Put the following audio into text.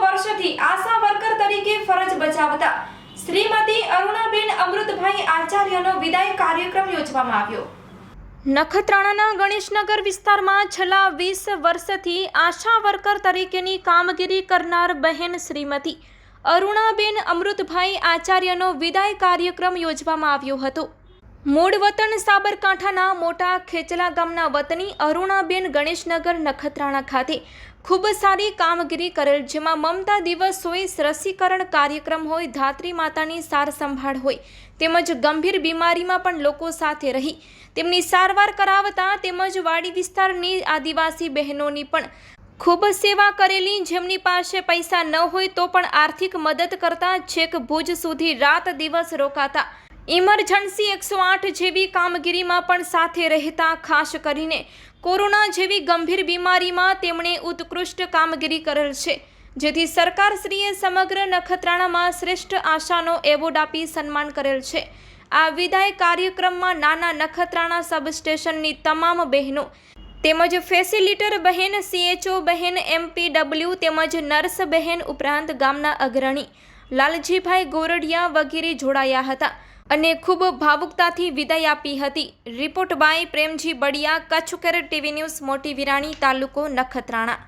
વર્ષથી આશા વર્કર તરીકે ફરજ બજાવતા શ્રીમતી અરુણાબેન અમૃતભાઈ આચાર્યનો વિદાય કાર્યક્રમ યોજવામાં આવ્યો. નખત્રાણાના ગણેશનગર વિસ્તારમાં છેલ્લા વીસ વર્ષથી આશા વર્કર તરીકેની કામગીરી કરનાર બહેન શ્રીમતી અરુણાબેન અમૃતભાઈ આચાર્યનો વિદાય કાર્યક્રમ યોજવામાં આવ્યો હતો. મૂળ વતન સાબરકાંઠાના મોટા ખેચલા ગામના વતની અરુણાબેન ગણેશનગર નખત્રાણા ખાતે ખૂબ સારી કામગીરી કરેલ, જેમાં મમતા દિવસ હોય રસીકરણ કાર્યક્રમ હોય, ધાત્રી માતાની સાર સંભાળ હોય, તેમજ ગંભીર બીમારીમાં પણ લોકો સાથે રહી, તેમની સારવાર કરાવતા તેમજ વાડી વિસ્તારની આદિવાસી બહેનોની પણ ખૂબ સેવા કરેલી, જેમની પાસે પૈસા ન હોય તો પણ આર્થિક મદદ કરતા, છેક ભુજ સુધી રાત દિવસ રોકાતા. ઇમરજન્સી એકસો આઠ જેવી કામગીરીમાં પણ સાથે રહેતા ખાસ કરીને કોરોના જેવી ગંભીર બીમારીમાં તેમણે ઉત્કૃષ્ટ કામગીરી કરેલ છે. જેથી સરકારશ્રીએ સમગ્ર નખત્રાણામાં શ્રેષ્ઠ આશાનો એવોર્ડ આપી સન્માન કરેલ છે. આ વિદાય કાર્યક્રમમાં નાના નખત્રાણા સબસ્ટેશનની તમામ બહેનો તેમજ ફેસિલિટર બહેન સીએચઓ બહેન એમપીડબલ્યુ તેમજ નર્સ બહેન ઉપરાંત ગામના અગ્રણી લાલજીભાઈ ગોરડિયા વગેરે જોડાયા હતા. અને ખૂબ ભાવુકતાથી વિદાય આપી હતી. Report by Premji Badiya, Kutch care TV news, Moti Virani તાલુકો નખત્રાણા.